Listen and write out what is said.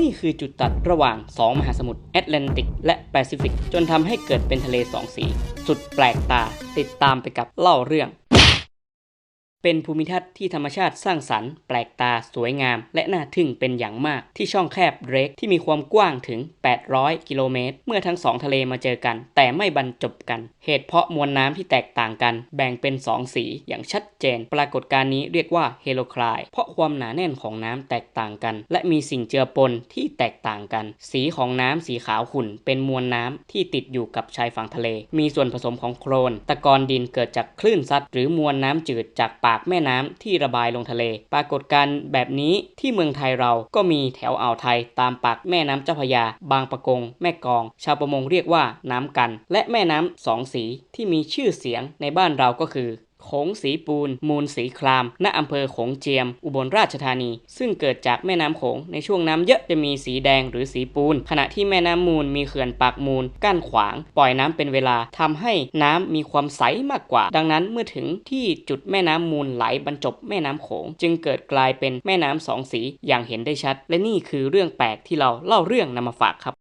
นี่คือจุดตัดระหว่าง 2 มหาสมุทรแอตแลนติก และแปซิฟิก จนทำให้เกิดเป็นทะเลสองสี สุดแปลกตาติดตามไปกับเล่าเรื่อง เป็นภูมิทัศน์ที่ธรรมชาติสร้างสรรค์แปลกตาสวยงาม และน่าทึ่งเป็นอย่างมากที่ช่องแคบเรกที่มีความกว้างถึง 800 กิโลเมตร เมื่อทั้งสองทะเลมาเจอกัน แต่ไม่บรรจบกัน เหตุเพราะมวลน้ำที่แตกต่างกัน แบ่งเป็น 2 สีอย่างชัดเจน ปรากฏการณ์นี้เรียกว่าเฮโลคลาย เพราะความหนาแน่นของน้ำแตกต่างกัน และมีสิ่งเจือปนที่แตกต่างกัน สีของน้ำสีขาวขุ่น เป็นมวลน้ำที่ติดอยู่กับชายฝั่งทะเล มีส่วนผสมของโคลน ตะกอนดินเกิดจากคลื่นซัดหรือมวลน้ำจืดจากปากแม่น้ำที่ระบายลงทะเล ปรากฏการณ์แบบนี้ที่เมืองไทยเราก็มีแถวอ่าวไทย ตามปากแม่น้ำเจ้าพระยา บางปะกง แม่กอง ชาวประมงเรียกว่าน้ำกัน และแม่น้ำสองสีที่มีชื่อเสียงในบ้านเราก็คือ โขงสีปูน มูลสีคราม ณอำเภอโขงเจียม อุบลราชธานี ซึ่งเกิดจากแม่น้ำโขง ในช่วงน้ำเยอะจะมีสีแดงหรือสีปูน ขณะที่แม่น้ำมูลมีเขื่อนปากมูล กั้นขวาง ปล่อยน้ำเป็นเวลาทำให้น้ำมีความใสมากกว่า ดังนั้นเมื่อถึงที่จุดแม่น้ำมูลไหลบรรจบแม่น้ำโขง จึงเกิดกลายเป็นแม่น้ำสองสีอย่างเห็นได้ชัด และนี่คือเรื่องแปลกที่เราเล่าเรื่องนำมาฝากครับ